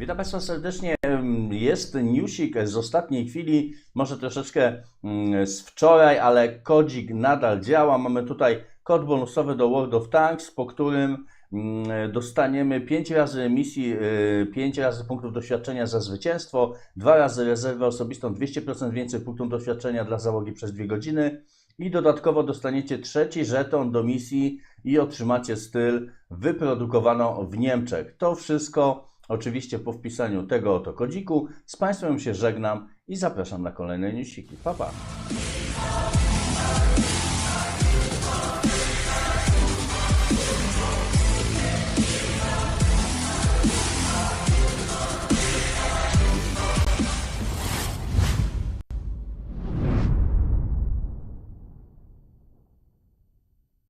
Witam Państwa serdecznie. Jest newsik z ostatniej chwili, może troszeczkę mm, z wczoraj, ale kodzik nadal działa. Mamy tutaj kod bonusowy do World of Tanks, po którym mm, dostaniemy 5 razy emisji, 5 razy punktów doświadczenia za zwycięstwo, 2 razy rezerwę osobistą, 200% więcej punktów doświadczenia dla załogi przez 2 godziny i dodatkowo dostaniecie trzeci żeton do misji i otrzymacie styl wyprodukowano w Niemczech. To wszystko oczywiście po wpisaniu tego oto kodziku. Z Państwem się żegnam i zapraszam na kolejne newsiki. Pa, pa.